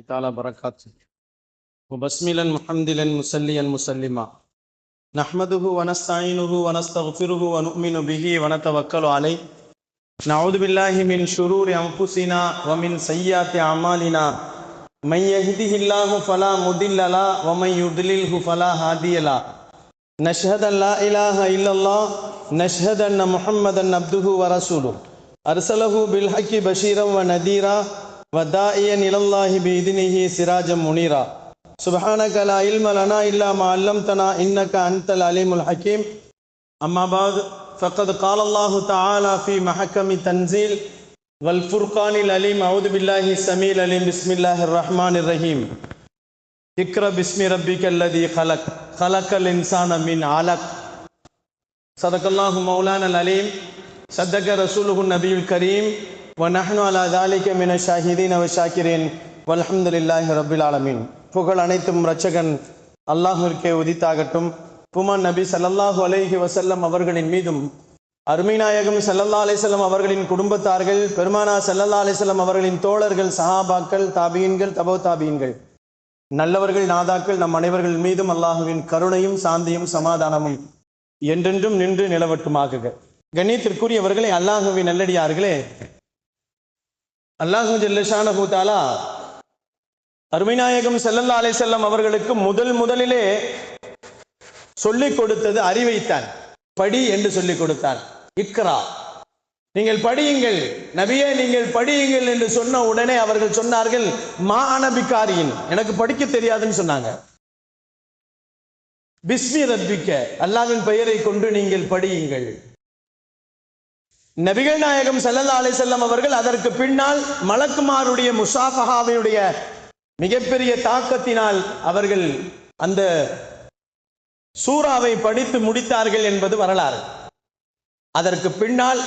تعالى بركاته. وبسملا محمدلا مسليا مسلما. نحمده ونستعينه ونستغفره ونؤمن به ونتوكل عليه. نعوذ بالله من شرور أنفسنا ومن سيئات أعمالنا. من يهده الله فلا مضل له ومن يضلله فلا هادي له. نشهد أن لا إله إلا الله نشهد أن محمدا عبده ورسوله. أرسله بالحق بشيرا ونذيرا. وداعيا إلى الله بإذنه سراجا منيرا. سبحانك لا علم لنا إلا ما علمتنا إنك أنت العليم الحكيم. أما بعد فقد قال الله تعالى في محكم تنزيل والفرقان العليم أعوذ بالله السميع العليم. بسم الله الرحمن الرحيم. اقرأ باسم ربك الذي خلق. خلق الإنسان من علق. صدق الله مولانا العليم. صدق رسوله النبي الكريم. ونحن على ذلك من الشاهدين والشاكرين والحمد لله رب العالمين புகழ் அனைத்தும் ரட்சகன் அல்லாஹிற்கே உதித்தாகட்டும் புமான் நபி ஸல்லல்லாஹு அலைஹி வஸல்லம் அவர்களின் மீதும் அருமைநாயகம் ஸல்லல்லா அலைஹிஸ்ஸலாம் அவர்களின் குடும்பத்தார்கள் பெருமானா ஸல்லல்லா அலைஹிஸ்ஸலாம் அவர்களின் தோழர்கள் சஹாபாக்கள் தாபீன்கள் தபோ தாபீன்கள் நல்லவர்கள் நாதாக்கள் நம் அனைவர்கள் மீதும் அல்லாஹுவின் கருணையும் சாந்தியும் சமாதானமும் என்றென்றும் நின்று நிலவட்டுமாகுக கண்ணியத்திற்குரியவர்களே அல்லாஹுவின் நல்லடியார்களே அல்லாஹு ஜல்லஷானஹு தாலா அருமைநாயகம் செல்லல்லா அலை செல்லம் அவர்களுக்கு முதல் முதலிலே சொல்லிக் கொடுத்தது அறிவைத்தான். படி என்று சொல்லிக் கொடுத்தார். இக்ரா. நீங்கள் படியுங்கள். நபியே நீங்கள் படியுங்கள் என்று சொன்ன உடனே அவர்கள் சொன்னார்கள் மா அனபிகாரியின் எனக்கு படிக்க தெரியாதுன்னு சொன்னாங்க. பிஸ்மி ரப்பிக்க. அல்லாவின் பெயரை கொண்டு நீங்கள் படியுங்கள். நபிகள் நாயகம் செல்லல்லா அலைஹி செல்லம் அவர்கள் அதற்கு பின்னால் மலக்குமாருடைய முசாஃபஹாவினுடைய மிகப்பெரிய தாக்கத்தினால் அவர்கள் அந்த சூறாவை படித்து முடித்தார்கள் என்பது வரலாறு. அதற்கு பின்னால்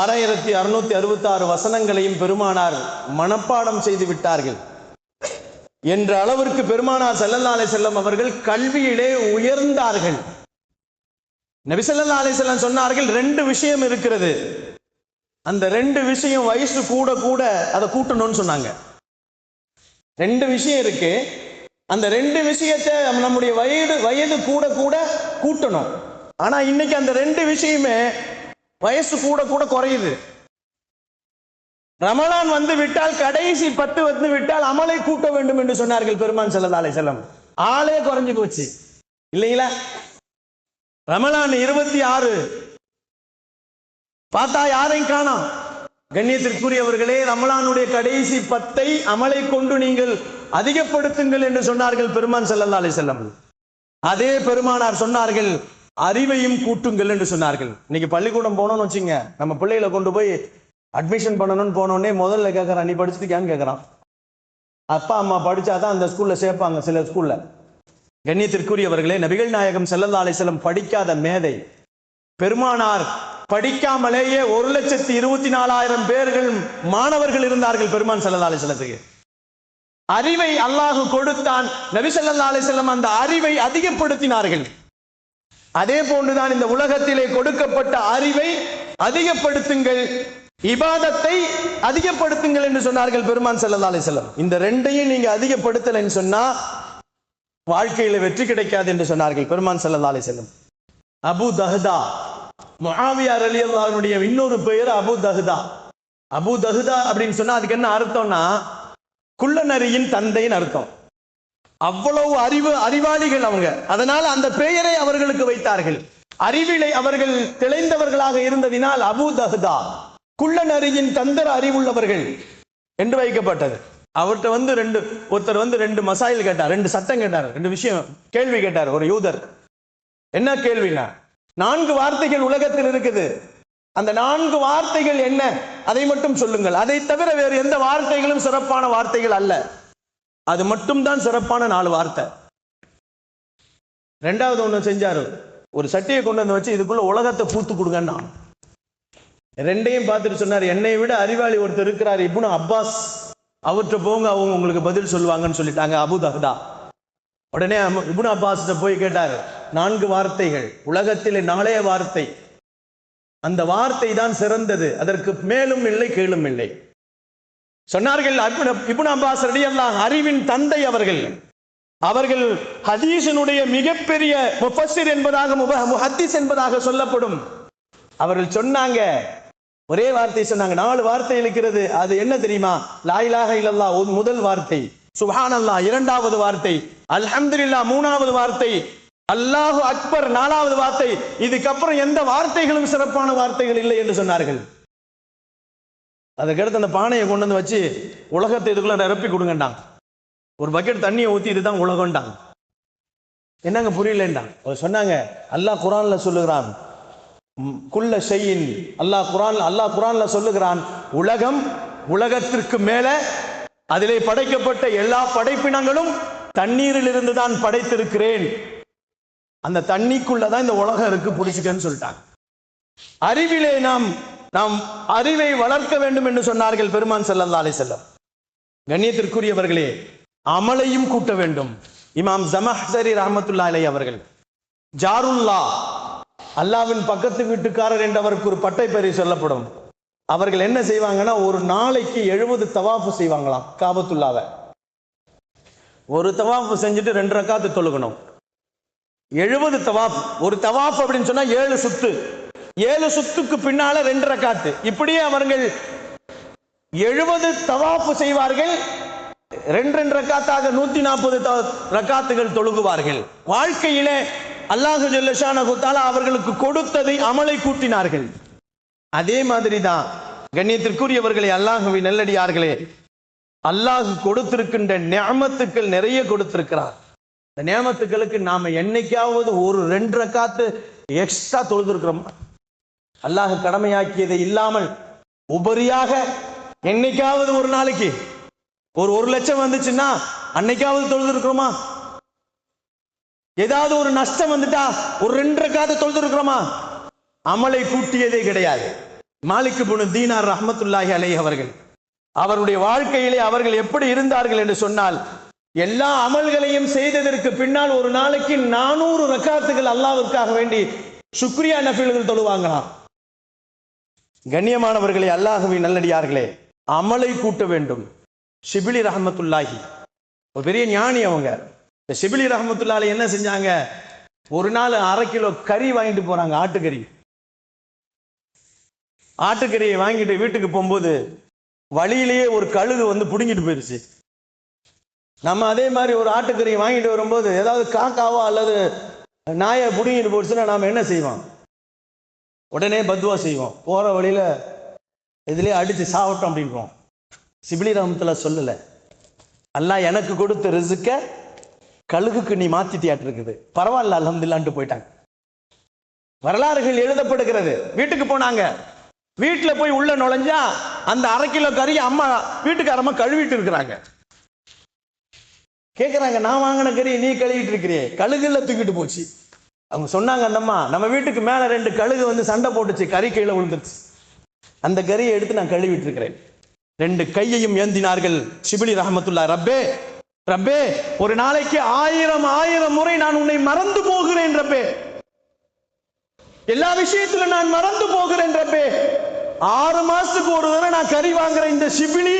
ஆறாயிரத்தி அறுநூத்தி அறுபத்தி ஆறு வசனங்களையும் பெருமானார் மனப்பாடம் செய்து விட்டார்கள். என்ற அளவிற்கு பெருமானார் செல்லல்லா அலைஹி செல்லம் அவர்கள் கல்வியிலே உயர்ந்தார்கள். நபிசல்லா அலிசல்லாம் செல்லம் சொன்னார்கள் ரெண்டு விஷயம் இருக்கிறது. அந்த ரெண்டு விஷயம் வயசு கூட கூட அதை கூட்டணும்னு சொன்னாங்க. ரெண்டு விஷயம் இருக்கு. அந்த ரெண்டு விஷயத்தை நம்முடைய வயது வயது கூட கூட கூட்டணும். ஆனா இன்னைக்கு அந்த ரெண்டு விஷயமே வயசு கூட கூட குறையுது. ரமலான் வந்து விட்டால் கடைசி பத்து வந்து விட்டால் அமலை கூட்ட வேண்டும் என்று சொன்னார்கள் பெருமான் செல்லதாலை செல்லம் ஆளே குறைஞ்சு போச்சு. இல்லைங்களா? ரமலான் இருபத்தி ஆறு. பார்த்தா யாரையும் காணாம். கண்ணியத்திற்குரியவர்களே ரமலானுடைய கடைசி பத்தை அமலை கொண்டு நீங்கள் அதிகப்படுத்துங்கள் என்று சொன்னார்கள் பெருமான் செல்லல்லா அலைஹி செல்லம் அதே பெருமானார் சொன்னார்கள் அறிவையும் கூட்டுங்கள் என்று சொன்னார்கள். இன்னைக்கு பள்ளிக்கூடம் போனோம்னு வச்சுங்க நம்ம பிள்ளைகளை கொண்டு போய் அட்மிஷன் பண்ணணும்னு போனோடனே முதல்ல கேட்கறான் நீ படிச்சுட்டு கேட்கறான் அப்பா அம்மா படிச்சாதான் அந்த ஸ்கூல்ல சேர்ப்பாங்க சில ஸ்கூல்ல கண்ணியத்திற்குரியவர்களே நபிகள் நாயகம் செல்லல்லா அலைஹி படிக்காத மேதை. பெருமானார் படிக்காமலேயே ஒரு லட்சத்தி இருபத்தி நாலாயிரம் பேர்கள் மாணவர்கள் இருந்தார்கள் பெருமான் செல்லல்லா அலைஹி அறிவை அல்லாஹு கொடுத்தான் நபி செல்லல்லா அலிசல்லம் அந்த அறிவை அதிகப்படுத்தினார்கள். அதே போன்றுதான் இந்த உலகத்திலே கொடுக்கப்பட்ட அறிவை அதிகப்படுத்துங்கள் இபாதத்தை அதிகப்படுத்துங்கள் என்று சொன்னார்கள் பெருமான் செல்லல்லா அலிசல்லம் இந்த ரெண்டையும் நீங்க அதிகப்படுத்தலைன்னு சொன்னா வாழ்க்கையில வெற்றி கிடைக்காது என்று சொன்னார்கள் பெருமான் செல்லல்லா அலி செல்லும் அபு தஹ்தா மொஹாவியார் அலி அல்லாவினுடைய இன்னொரு பெயர் அபு தஹ்தா. அபு தஹ்தா அப்படின்னு சொன்னா அதுக்கு என்ன அர்த்தம்னா குள்ளநரியின் தந்தைன்னு அர்த்தம். அவ்வளவு அறிவு அறிவாளிகள் அவங்க. அதனால் அந்த பெயரை அவர்களுக்கு வைத்தார்கள். அறிவிலை அவர்கள் திளைந்தவர்களாக இருந்ததினால் அபு தஹ்தா குள்ளநரியின் தந்திர அறிவுள்ளவர்கள் என்று வைக்கப்பட்டது. அவர்கிட்ட வந்து ரெண்டு ஒருத்தர் வந்து ரெண்டு மசாயில் கேட்டார் ரெண்டு சட்டம் கேட்டார் ரெண்டு விஷயம் கேள்வி கேட்டார் ஒரு யூதர். என்ன கேள்வினா நான்கு வார்த்தைகள் உலகத்தில் இருக்குது. அந்த நான்கு வார்த்தைகள் என்ன? அதை மட்டும் சொல்லுங்கள். அதை தவிர வேறு எந்த வார்த்தைகளும் சிறப்பான வார்த்தைகள் அல்ல. அது மட்டும்தான் சிறப்பான நாலு வார்த்தை. ரெண்டாவது ஒண்ணு செஞ்சாரு. ஒரு சட்டியை கொண்டு வந்து வச்சு இதுக்குள்ள உலகத்தை பூத்து கொடுங்கன்னா ரெண்டையும் பார்த்துட்டு சொன்னார் என்னை விட அறிவாளி ஒருத்தர் இருக்கிறார் இப்னு அப்பாஸ். அவர்கிட்ட போங்க அவங்க உங்களுக்கு பதில் சொல்லுவாங்கன்னு சொல்லிட்டாங்க அபு தஹ்தா. உடனே இபுன் அப்பாஸ்ட போய் கேட்டார் நான்கு வார்த்தைகள் உலகத்திலே நாளைய வார்த்தை. அந்த வார்த்தை தான் சிறந்தது அதற்கு மேலும் இல்லை கீழும் இல்லை. சொன்னார்கள் இபுன் இப்னு அப்பாஸ் ரலியல்லாஹு அறிவின் தந்தை அவர்கள். அவர்கள் ஹதீஷனுடைய மிகப்பெரிய முஃபஸ்ஸிர் என்பதாக முப- முஹத்திஸ் என்பதாக சொல்லப்படும். அவர்கள் சொன்னாங்க ஒரே வார்த்தை சொன்னாங்க. நாலு வார்த்தை இருக்கிறது அது என்ன தெரியுமா? லாயிலாக இல்லல்லா முதல் வார்த்தை. சுஹான் அல்லா இரண்டாவது வார்த்தை. அல்ஹம்துலில்லாஹ் மூணாவது வார்த்தை. அல்லாஹு அக்பர் நாலாவது வார்த்தை. இதுக்கப்புறம் எந்த வார்த்தைகளும் சிறப்பான வார்த்தைகள் இல்லை என்று சொன்னார்கள். அதுக்கடுத்து அந்த பானையை கொண்டு வந்து வச்சு உலகத்தை இதுக்குள்ள நிரப்பி கொடுங்கண்டாங்க ஒரு பக்கெட் தண்ணியை ஊற்றி இதுதான் உலகம்ண்டாங்க என்னங்க புரியலன்றாங்க அவர் சொன்னாங்க அல்லாஹ் குரான்ல சொல்லுகிறான் குல்ல செய்யின் அல்லாஹ் குரான் அல்லாஹ் குரான்ல சொல்லுகிறான் உலகம் உலகத்திற்கு மேல அதிலே படைக்கப்பட்ட எல்லா படைப்பினங்களும் தண்ணீரில் இருந்து தான் படைத்திருக்கிறேன். அந்த தண்ணிக்குள்ளதான் இந்த உலகம் இருக்கு பிடிச்சிக்கன்னு சொல்லிட்டாங்க. அறிவிலே நாம் நாம் அறிவை வளர்க்க வேண்டும் என்று சொன்னார்கள் பெருமான் ஸல்லல்லாஹு அலை செல்லம் கண்ணியத்திற்குரியவர்களே அமலையும் கூட்ட வேண்டும். இமாம் ஜமஹரி ரஹமத்துல்லா அலை அவர்கள் ஜாருல்லா அல்லாவின் பக்கத்து வீட்டுக்காரர் என்று அவருக்கு ஒரு பட்டை பெயரை சொல்லப்படும். அவர்கள் என்ன செய்வாங்கன்னா ஒரு நாளைக்கு எழுபது தவாஃபு செய்வாங்களாம் காபத்துள்ளாவை ஒரு தவாஃபு செஞ்சுட்டு ரெண்டு ரக்காத்து தொழுகணும். எழுபது தவாஃப் ஒரு தவாஃப் அப்படின்னு சொன்னா ஏழு சுத்து. ஏழு சுத்துக்கு பின்னால ரெண்டு ரக்காத்து. இப்படியே அவர்கள் எழுபது தவாஃபு செய்வார்கள் ரெண்டு ரெண்டு ரக்காத்தாக நூத்தி நாற்பது ரக்காத்துகள் தொழுகுவார்கள். வாழ்க்கையிலே அல்லாஹு ஜல்லஷான குத்தாலா அவர்களுக்கு கொடுத்ததை அமலை கூட்டினார்கள். அதே மாதிரி தான் கண்ணியத்திற்குரியவர்களே அல்லாஹுவின் நல்லடியார்களே அல்லாஹு கொடுத்திருக்கின்ற நியமத்துக்கள் நிறைய கொடுத்திருக்கிறார். இந்த நியமத்துக்களுக்கு நாம என்னைக்காவது ஒரு ரெண்டரை காத்து எக்ஸ்ட்ரா தொழுதுருக்கிறோம். அல்லாஹு கடமையாக்கியதை இல்லாமல் உபரியாக என்னைக்காவது ஒரு நாளைக்கு ஒரு ஒரு லட்சம் வந்துச்சுன்னா அன்னைக்காவது தொழுது இருக்கிறோமா ஏதாவது ஒரு நஷ்டம் வந்துட்டா ஒரு ரெண்டு ரக்காத்து தொழுதுருக்கிறோமா அமலை கூட்டியதே கிடையாது. மாலிக்கு புனு தீனார் ரஹமத்துல்லாஹி அலை அவர்கள். அவருடைய வாழ்க்கையிலே அவர்கள் எப்படி இருந்தார்கள் என்று சொன்னால் எல்லா அமல்களையும் செய்ததற்கு பின்னால் ஒரு நாளைக்கு நானூறு ரக்காத்துகள் அல்லாவிற்காக வேண்டி சுக்ரியா நஃபில்கள் தொழுவாங்களாம். கண்ணியமானவர்களே அல்லாஹவி நல்லடியார்களே அமலை கூட்ட வேண்டும். ஷிபிலி ரஹமத்துல்லாஹி. ஒரு பெரிய ஞானி அவங்க. இந்த ஷிபிலி ரஹமத்துல்லால என்ன செஞ்சாங்க? ஒரு நாள் அரை கிலோ கறி வாங்கிட்டு போறாங்க ஆட்டுக்கறி. ஆட்டுக்கறியை வாங்கிட்டு வீட்டுக்கு போகும்போது வழியிலேயே ஒரு கழுகு வந்து பிடுங்கிட்டு போயிருச்சு. நம்ம அதே மாதிரி ஒரு ஆட்டுக்கறியை வாங்கிட்டு வரும்போது ஏதாவது காக்காவோ அல்லது நாயை பிடுங்கிட்டு போச்சுன்னா நாம் என்ன செய்வோம்? உடனே பத்துவா செய்வோம். போகிற வழியில் இதுலேயே அடித்து சாவட்டும் அப்படின்றோம் சிபிலி ரஹமத்துல சொல்லலை. அல்லாஹ் எனக்கு கொடுத்த ரிசுக்க கழுகுக்கு நீ மாத்திட்டியாட்டு இருக்குது. பரவாயில்ல அலமதுல்லான்ட்டு போயிட்டாங்க. வரலாறுகள் எழுதப்படுகிறது. வீட்டுக்கு போனாங்க. வீட்டில் போய் உள்ள நுழைஞ்சா அந்த அரை கிலோ கறி அம்மா வீட்டுக்காரம்மா கழுவிட்டு இருக்கிறாங்க. கேட்குறாங்க நான் வாங்கின கறி நீ கழுவிட்டு இருக்கிறியே. கழுகுல தூக்கிட்டு போச்சு. அவங்க சொன்னாங்க அந்தம்மா நம்ம வீட்டுக்கு மேலே ரெண்டு கழுகு வந்து சண்டை போட்டுச்சு. கறி கீழே விழுந்துருச்சு. அந்த கறியை எடுத்து நான் கழுவிட்டு இருக்கிறேன். ரெண்டு கையையும் ஏந்தினார்கள். சிபிலி ரஹமத்துல்லா ரப்பே ரப்பே ஒரு நாளைக்கு ஆயிரம் ஆயிரம் முறை நான் உன்னை மறந்து போகிறேன் ரப்பே. எல்லா விஷயத்திலும் நான் மறந்து போகிறேன் ரப்பே. ஆறு மாசத்துக்கு ஒரு தடவை நான் கறி வாங்குற இந்த சிபிலி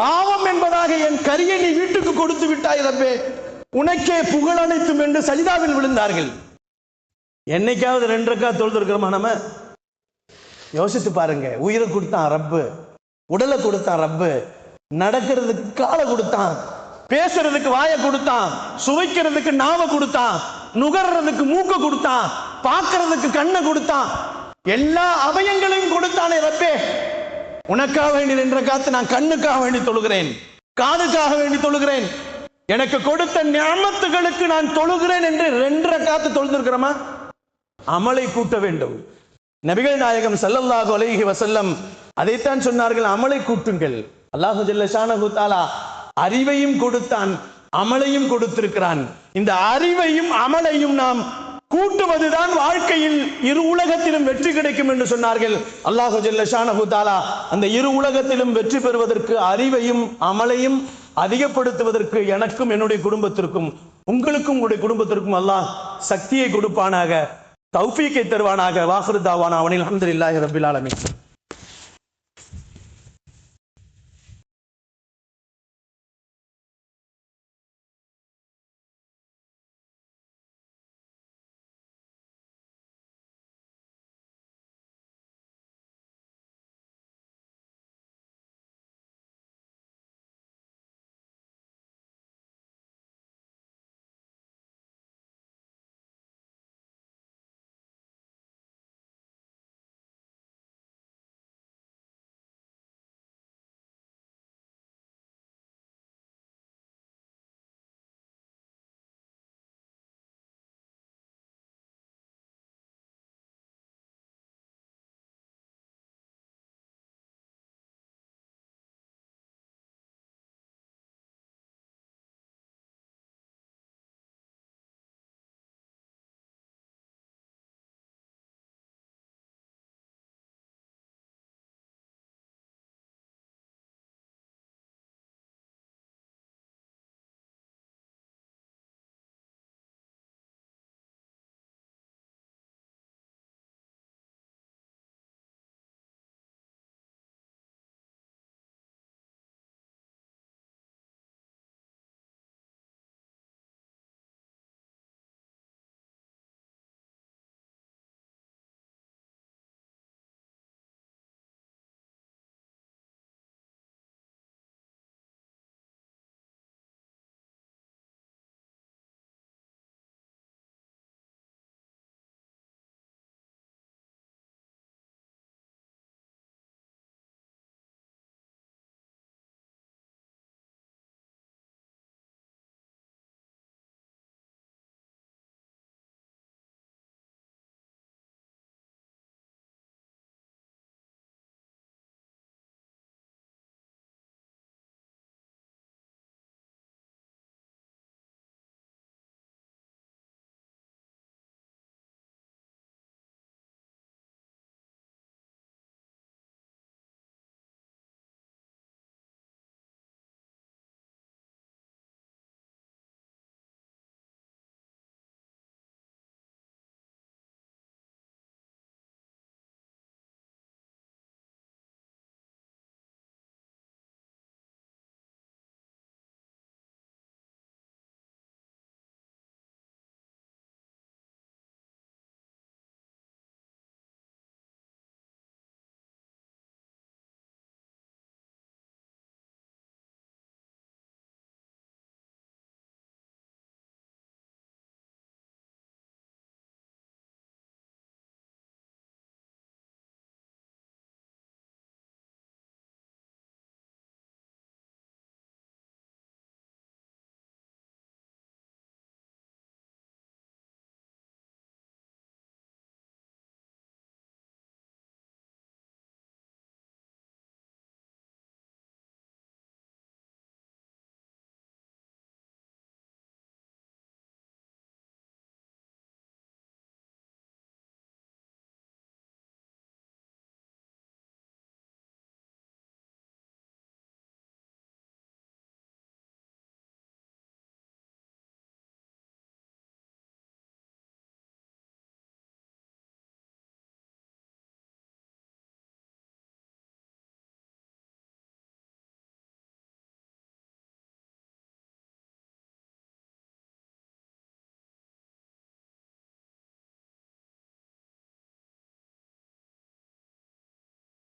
பாவம் என்பதாக என் கரியை நீ வீட்டுக்கு கொடுத்து விட்டாய் ரப்பே. உனக்கே புகழ் அனைத்தும் என்று சஜிதாவில் விழுந்தார்கள். என்னைக்காவது ரெண்டு ரக்கா தொழுது இருக்கிறோமா நம்ம? யோசித்து பாருங்க உயிரை கொடுத்தான் ரப்பு உடலை கொடுத்தான் ரப்பு நடக்கிறதுக்கு காலை கொடுத்தான். பேசுறதுக்கு வாயை கொடுத்தான் சுவைக்கிறதுக்கு நாவை கொடுத்தான் நுகர்றதுக்கு மூக்க கொடுத்தான் பார்க்கறதுக்கு கண்ணை கொடுத்தான். எல்லா அவயங்களையும் கொடுத்தானே ரப்பே. உனக்காக வேண்டி நின்ற காத்து நான் கண்ணுக்காக வேண்டி தொழுகிறேன் காதுக்காக வேண்டி தொழுகிறேன். எனக்கு கொடுத்த ஞாபகத்துகளுக்கு நான் தொழுகிறேன் என்று ரெண்டரை காத்து தொழுந்திருக்கிறோமா? அமலை கூட்ட வேண்டும். நபிகள் நாயகம் சல்லல்லாஹு அலைஹி வசல்லம் அதைத்தான் சொன்னார்கள் அமலை கூட்டுங்கள். அல்லாஹு ஜல்ல ஷானஹு தாலா அறிவையும் கொடுத்தான் அமலையும் கொடுத்திருக்கிறான். இந்த அறிவையும் அமலையும் நாம் கூட்டுவதுதான் வாழ்க்கையில் இரு உலகத்திலும் வெற்றி கிடைக்கும் என்று சொன்னார்கள். அல்லாஹு ஜல்ல ஷானஹு அந்த இரு உலகத்திலும் வெற்றி பெறுவதற்கு அறிவையும் அமலையும் அதிகப்படுத்துவதற்கு எனக்கும் என்னுடைய குடும்பத்திற்கும் உங்களுக்கும் உங்களுடைய குடும்பத்திற்கும் அல்லாஹ் சக்தியை கொடுப்பானாக தௌஃபீக்கை தருவானாக. வாஹருதாவானா அவனில் அல்ஹம்துலில்லாஹி ரப்பில் ஆலமீன்.